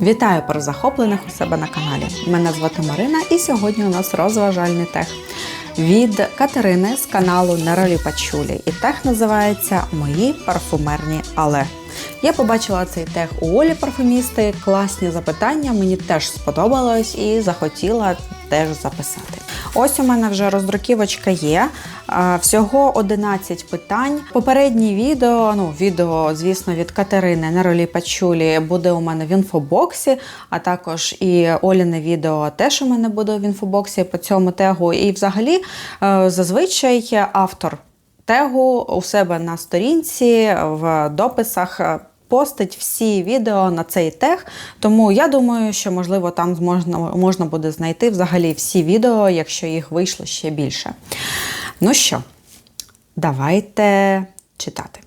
Вітаю про захоплених у себе на каналі. Мене звати Марина, і сьогодні у нас розважальний тех від Катерини з каналу Неролі Пачулі. І тех називається Мої парфумерні але. Я побачила цей тех у Олі парфумісти. Класні запитання, мені теж сподобалось і захотіла теж записати. Ось у мене вже роздруківочка є. Всього 11 питань. Попереднє відео, ну відео, звісно, від Катерини Неролі Пачулі буде у мене в інфобоксі, а також і Оліне відео теж у мене буде в інфобоксі по цьому тегу. І взагалі, е, зазвичай автор тегу у себе на сторінці в дописах. Постить всі відео на цей тег, тому я думаю, що можливо там можна, можна буде знайти взагалі всі відео, якщо їх вийшло ще більше. Ну що, давайте читати.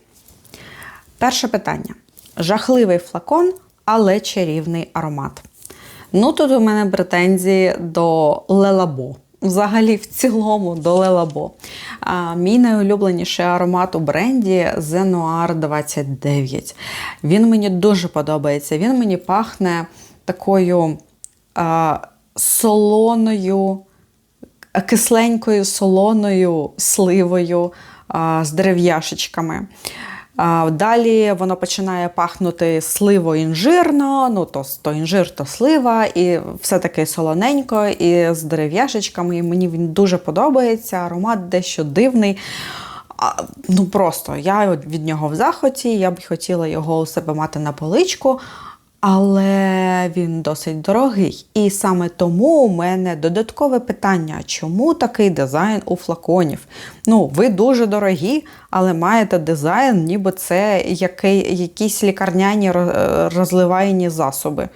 Перше питання: жахливий флакон, але чарівний аромат. Ну, тут у мене претензії до Лелабо. Взагалі, в цілому до Лелабо. Мій найулюбленіший аромат у бренді Noir 29. Він мені дуже подобається. Він мені пахне такою а, солоною, кисленькою солоною сливою а, з дерев'яшечками. Далі воно починає пахнути сливо інжирно, ну то, то інжир, то слива, і все таки солоненько, і з дерев'яшечками. І мені він дуже подобається. Аромат дещо дивний. А, ну просто я від нього в захоті, я б хотіла його у себе мати на поличку. Але він досить дорогий. І саме тому у мене додаткове питання: чому такий дизайн у флаконів? Ну, ви дуже дорогі, але маєте дизайн, ніби це який, якісь лікарняні роз- розливайні засоби.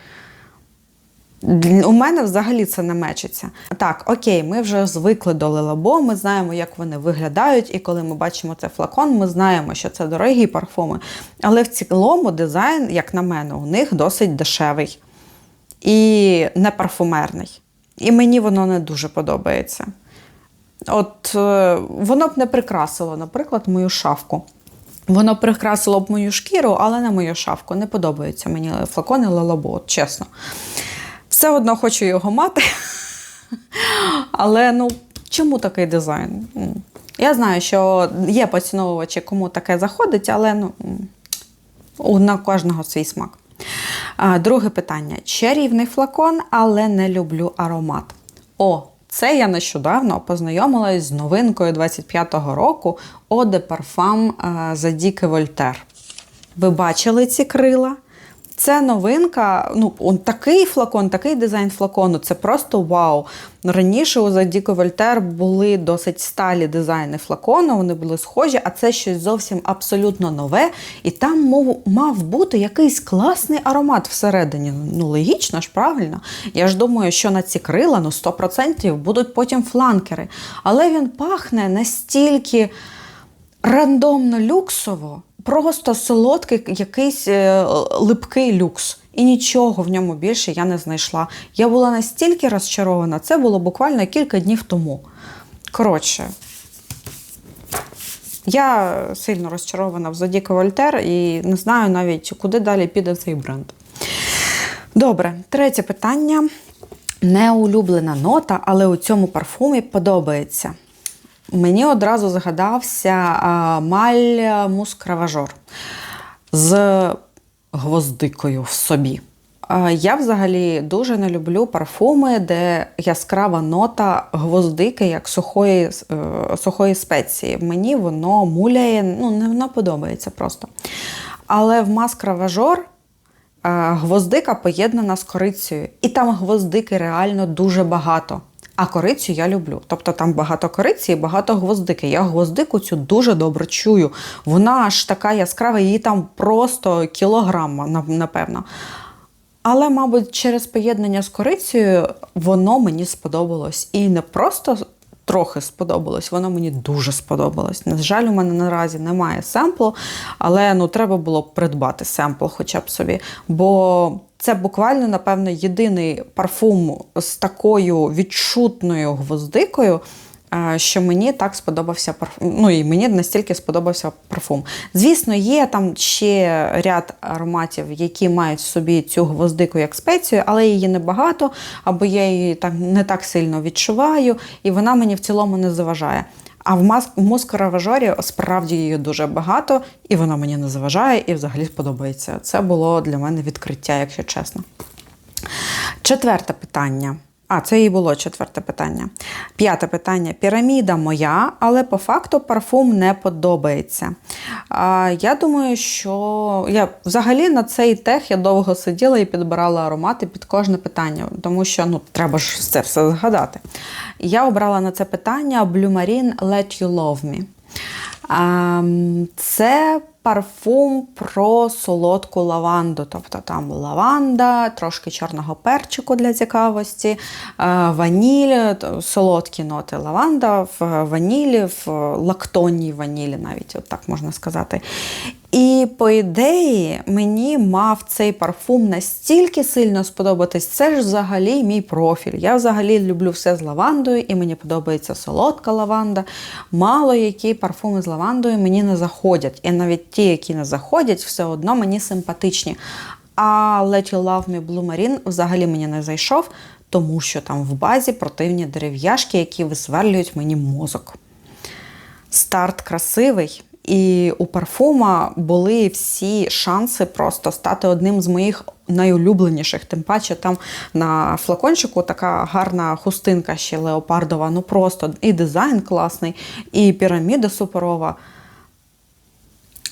У мене взагалі це не мечиться. Так, окей, ми вже звикли до Лелабо, ми знаємо, як вони виглядають, і коли ми бачимо цей флакон, ми знаємо, що це дорогі парфуми. Але в цілому дизайн, як на мене, у них досить дешевий і не парфумерний. І мені воно не дуже подобається. От е, воно б не прикрасило, наприклад, мою шафку. Воно прикрасило б мою шкіру, але не мою шафку. Не подобаються мені флакони Лелабо, от чесно. Все одно хочу його мати. Але ну, чому такий дизайн? Я знаю, що є поціновувачі, кому таке заходить, але ну, на кожного свій смак. Друге питання: чарівний флакон, але не люблю аромат. О, це я нещодавно познайомилась з новинкою 25-го року Eau de Parfum е, Задіки Вольтер. Ви бачили ці крила? Це новинка. Ну, он такий флакон, такий дизайн флакону це просто вау. Раніше у Задіко Вольтер були досить сталі дизайни флакону, вони були схожі, а це щось зовсім абсолютно нове. І там мов, мав бути якийсь класний аромат всередині. Ну, логічно ж, правильно. Я ж думаю, що на ці крила ну, 100% будуть потім фланкери. Але він пахне настільки рандомно люксово, просто солодкий якийсь е, липкий люкс. І нічого в ньому більше я не знайшла. Я була настільки розчарована, це було буквально кілька днів тому. Коротше, я сильно розчарована в Зодіко Вольтер і не знаю навіть, куди далі піде цей бренд. Добре, третє питання. Неулюблена нота, але у цьому парфумі подобається. Мені одразу згадався маль мускраважор з гвоздикою в собі. Я взагалі дуже не люблю парфуми, де яскрава нота гвоздики, як сухої, е, сухої спеції. Мені воно муляє, ну, не воно подобається просто. Але в маскраважор е, гвоздика поєднана з корицею. І там гвоздики реально дуже багато. А корицю я люблю. Тобто там багато кориці і багато гвоздики. Я гвоздику цю дуже добре чую. Вона аж така яскрава, її там просто кілограм, напевно. Але, мабуть, через поєднання з корицею воно мені сподобалось. І не просто трохи сподобалось, воно мені дуже сподобалось. На жаль, у мене наразі немає семплу, але ну, треба було б придбати семпл хоча б собі. Бо це буквально, напевно, єдиний парфум з такою відчутною гвоздикою, е, що мені так сподобався парфум. Ну і мені настільки сподобався парфум. Звісно, є там ще ряд ароматів, які мають в собі цю гвоздику як спецію, але її небагато, або я її так не так сильно відчуваю, і вона мені в цілому не заважає. А в маск в справді її дуже багато, і вона мені не заважає, і взагалі сподобається. Це було для мене відкриття, якщо чесно. Четверте питання. А, це і було четверте питання. П'яте питання. Піраміда моя, але по факту парфум не подобається. А, я думаю, що я взагалі на цей тех я довго сиділа і підбирала аромати під кожне питання, тому що ну, треба ж це все згадати. Я обрала на це питання Blue Marine Let You Love Me. Ем, Це парфум про солодку лаванду. Тобто там лаванда, трошки чорного перчику для цікавості, е, ваніль, солодкі ноти лаванда в ванілі, в лактонній ванілі, навіть от так можна сказати. І по ідеї мені мав цей парфум настільки сильно сподобатись. Це ж взагалі мій профіль. Я взагалі люблю все з лавандою, і мені подобається солодка лаванда. Мало які парфуми з лавандою мені не заходять. І навіть ті, які не заходять, все одно мені симпатичні. А Let You Love Me Blue Marine взагалі мені не зайшов, тому що там в базі противні дерев'яшки, які висверлюють мені мозок. Старт красивий, і у парфума були всі шанси просто стати одним з моїх найулюбленіших. Тим паче там на флакончику така гарна хустинка ще леопардова. Ну просто і дизайн класний, і піраміда суперова.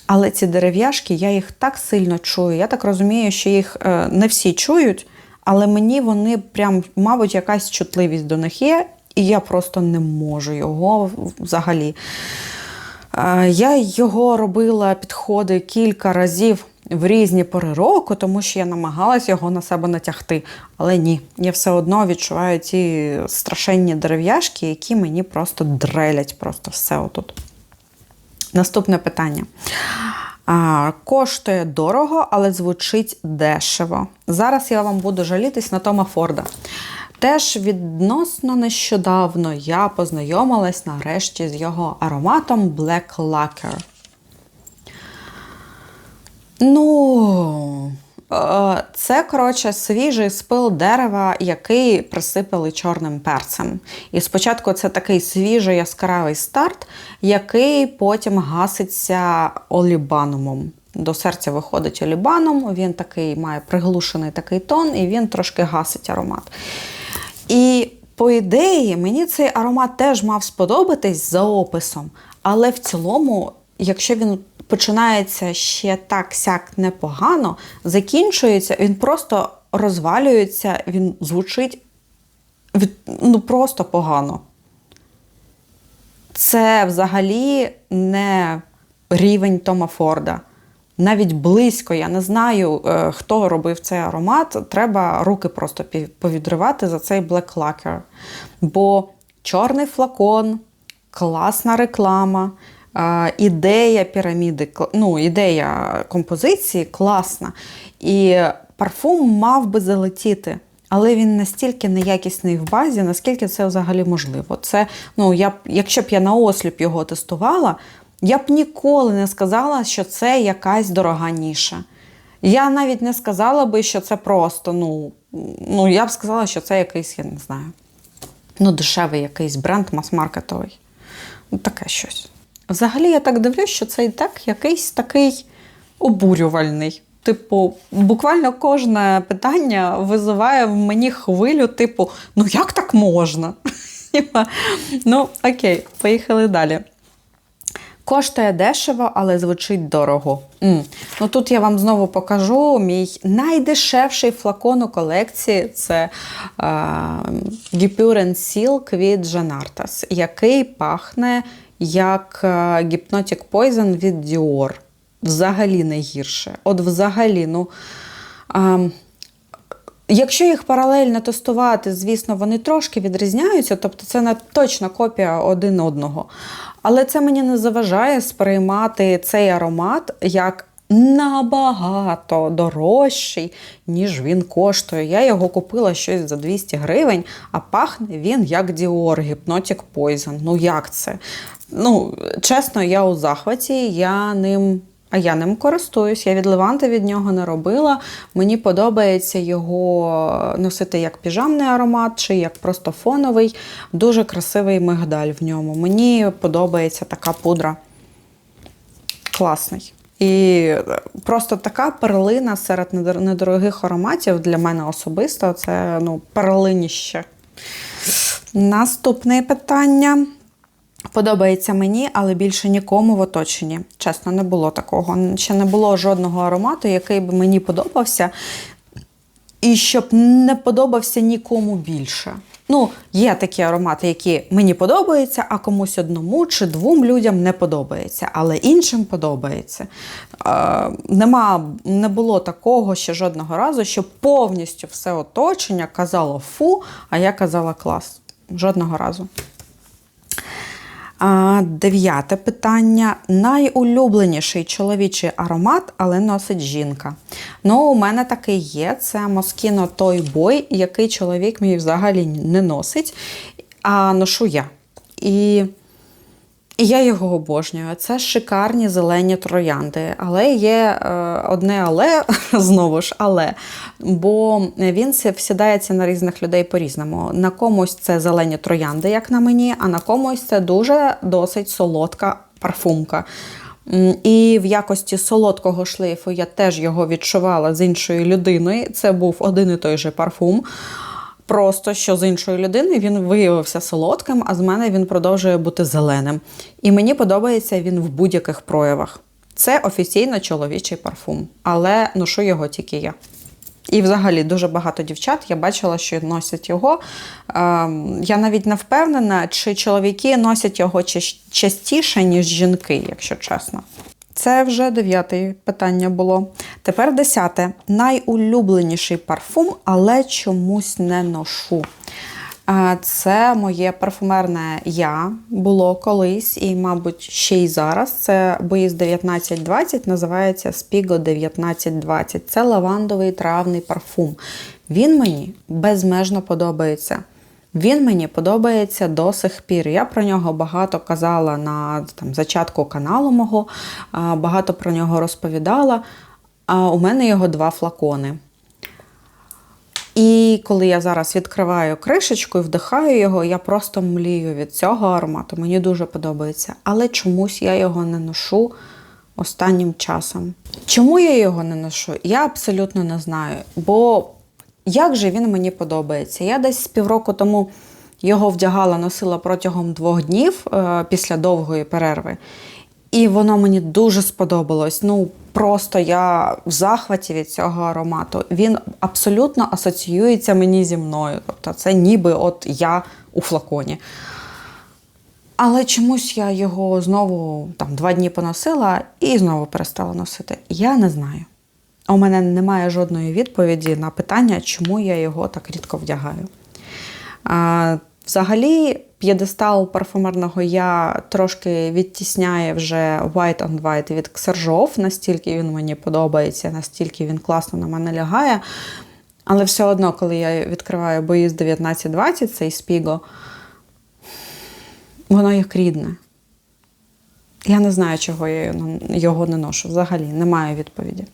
Але ці дерев'яшки, я їх так сильно чую. Я так розумію, що їх е, не всі чують, але мені вони прям, мабуть, якась чутливість до них є, і я просто не можу його взагалі. Я його робила підходи кілька разів в різні пори року, тому що я намагалась його на себе натягти. Але ні, я все одно відчуваю ті страшенні дерев'яшки, які мені просто дрелять просто все отут. Наступне питання. Коштує дорого, але звучить дешево. Зараз я вам буду жалітись на Тома Форда. Теж відносно нещодавно я познайомилась нарешті з його ароматом Black Lacquer. Ну, е, це, коротше, свіжий спил дерева, який присипали чорним перцем. І спочатку це такий свіжий яскравий старт, який потім гаситься олібанумом. До серця виходить олібаном, він такий має приглушений такий тон, і він трошки гасить аромат. І по ідеї, мені цей аромат теж мав сподобатись за описом, але в цілому, якщо він починається ще так сяк непогано, закінчується, він просто розвалюється, він звучить ну, просто погано. Це взагалі не рівень Тома Форда. Навіть близько, я не знаю, е, хто робив цей аромат. Треба руки просто повідривати за цей Black Lacquer. Бо чорний флакон, класна реклама, е, ідея піраміди, ну, ідея композиції класна. І парфум мав би залетіти. Але він настільки неякісний в базі, наскільки це взагалі можливо. Це, ну, я якщо б я на осліп його тестувала, я б ніколи не сказала, що це якась дорога ніша. Я навіть не сказала би, що це просто, ну, ну я б сказала, що це якийсь, я не знаю, ну, дешевий якийсь бренд мас-маркетовий. Ну, таке щось. Взагалі, я так дивлюсь, що цей так якийсь такий обурювальний. Типу, буквально кожне питання визиває в мені хвилю, типу, ну як так можна? Ну, окей, поїхали далі. Коштує дешево, але звучить дорого. М. Ну тут я вам знову покажу мій найдешевший флакон у колекції це е, Gipure Silk від Janartas, який пахне як Hypnotic Poison від Dior. Взагалі не гірше. От взагалі, ну. Е, Якщо їх паралельно тестувати, звісно, вони трошки відрізняються, тобто це не точна копія один одного. Але це мені не заважає сприймати цей аромат як набагато дорожчий, ніж він коштує. Я його купила щось за 200 гривень, а пахне він як Dior Hypnotic Poison. Ну як це? Ну, чесно, я у захваті, я ним. А я ним користуюсь, я від Леванти від нього не робила. Мені подобається його носити як піжамний аромат, чи як просто фоновий. Дуже красивий мигдаль в ньому. Мені подобається така пудра. Класний. І просто така перлина серед недорогих ароматів для мене особисто це ну, перлиніще. Наступне питання. Подобається мені, але більше нікому в оточенні. Чесно, не було такого. Ще не було жодного аромату, який би мені подобався, і щоб не подобався нікому більше. Ну, є такі аромати, які мені подобаються, а комусь одному чи двом людям не подобається, але іншим подобається. Е, нема, не було такого ще жодного разу, що повністю все оточення казало фу, а я казала клас. Жодного разу. Дев'яте питання. Найулюбленіший чоловічий аромат, але носить жінка. Ну, у мене такий є. Це Москіно той бой, який чоловік мій взагалі не носить, а ношу я. І і я його обожнюю. Це шикарні зелені троянди. Але є е, одне але, знову ж, але. Бо він всідається на різних людей по-різному. На комусь це зелені троянди, як на мені, а на комусь це дуже досить солодка парфумка. І в якості солодкого шлейфу я теж його відчувала з іншою людиною. Це був один і той же парфум. Просто що з іншої людини він виявився солодким, а з мене він продовжує бути зеленим. І мені подобається він в будь-яких проявах. Це офіційно чоловічий парфум, але ношу його тільки я. І взагалі дуже багато дівчат я бачила, що носять його. Ем, Я навіть не впевнена, чи чоловіки носять його частіше, ніж жінки, якщо чесно. Це вже дев'яте питання було. Тепер десяте. Найулюбленіший парфум, але чомусь не ношу. Це моє парфумерне я було колись, і, мабуть, ще й зараз. Це Боїз 1920, називається Spigo 1920. Це лавандовий травний парфум. Він мені безмежно подобається. Він мені подобається до сих пір. Я про нього багато казала на там, зачатку каналу мого, багато про нього розповідала. А у мене його два флакони. І коли я зараз відкриваю кришечку і вдихаю його, я просто млію від цього аромату. Мені дуже подобається. Але чомусь я його не ношу останнім часом. Чому я його не ношу? Я абсолютно не знаю. Бо як же він мені подобається? Я десь з півроку тому його вдягала, носила протягом двох днів е, після довгої перерви. І воно мені дуже сподобалось. Ну, просто я в захваті від цього аромату. Він абсолютно асоціюється мені зі мною. Тобто, це ніби от я у флаконі. Але чомусь я його знову там два дні поносила і знову перестала носити. Я не знаю. У мене немає жодної відповіді на питання, чому я його так рідко вдягаю. А, взагалі, п'єдестал парфумерного я трошки відтісняє вже White on White від Ксержов, настільки він мені подобається, настільки він класно на мене лягає. Але все одно, коли я відкриваю боїз 1920, цей спіго, воно як рідне. Я не знаю, чого я його не ношу. Взагалі, немає відповіді.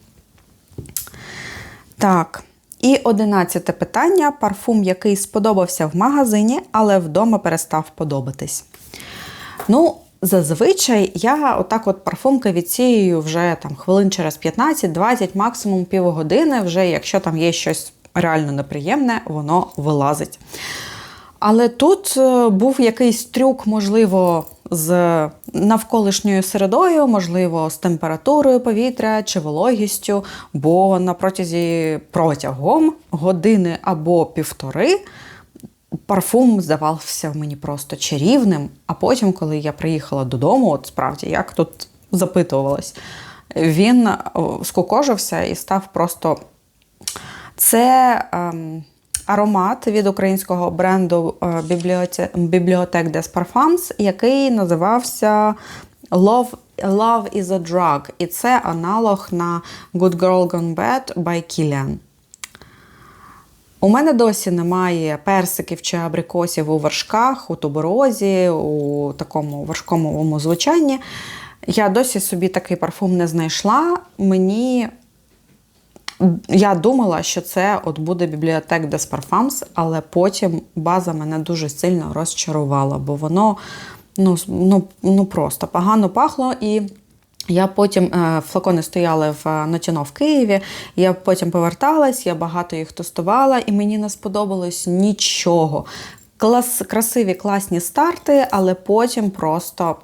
Так. І одинадцяте питання: парфум, який сподобався в магазині, але вдома перестав подобатись. Ну, зазвичай я отак от парфумки відсіюю вже там хвилин через 15-20, максимум півгодини, вже якщо там є щось реально неприємне, воно вилазить. Але тут е, був якийсь трюк, можливо, з навколишньою середою, можливо, з температурою повітря чи вологістю, бо на протязі протягом години або півтори парфум здавався мені просто чарівним. А потім, коли я приїхала додому, от справді, як тут запитувалась, він скукожився і став просто. Це. Ем, аромат від українського бренду е, Бібліотек Des Parfums, який називався Love Love is a Drug, і це аналог на Good Girl Gone Bad by Kilian. У мене досі немає персиків чи абрикосів у вершках, у туберозі, у такому вершковому звучанні. Я досі собі такий парфум не знайшла. Мені я думала, що це от буде бібліотек Des Parfums, але потім база мене дуже сильно розчарувала, бо воно ну, ну, ну просто погано пахло і. Я потім е, флакони стояли в Нотіно в Києві. Я потім поверталась, я багато їх тестувала, і мені не сподобалось нічого. Клас, красиві, класні старти, але потім просто.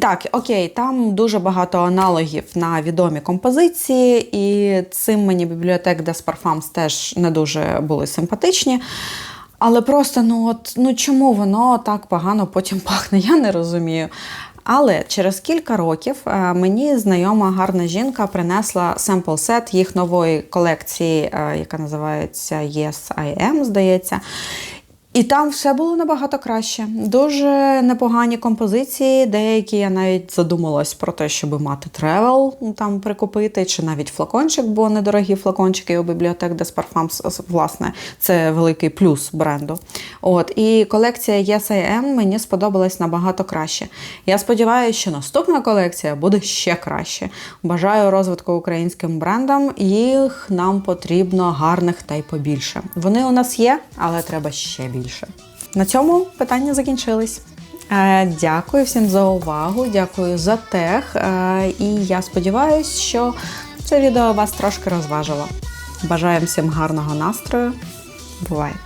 Так, окей, там дуже багато аналогів на відомі композиції, і цим мені бібліотек Des Parfums теж не дуже були симпатичні. Але просто ну от ну чому воно так погано потім пахне, я не розумію. Але через кілька років е, мені знайома гарна жінка принесла семпл сет їх нової колекції, е, яка називається Yes I Am, здається. І там все було набагато краще. Дуже непогані композиції. Деякі я навіть задумалась про те, щоб мати тревел там прикупити, чи навіть флакончик, бо недорогі флакончики у бібліотек Des Parfums, власне, це великий плюс бренду. От і колекція Yes I Am мені сподобалась набагато краще. Я сподіваюся, що наступна колекція буде ще краще. Бажаю розвитку українським брендам. Їх нам потрібно гарних та й побільше. Вони у нас є, але треба ще більше більше. На цьому питання закінчились. Е, Дякую всім за увагу, дякую за тех. Е, І я сподіваюся, що це відео вас трошки розважило. Бажаю всім гарного настрою. Бувайте!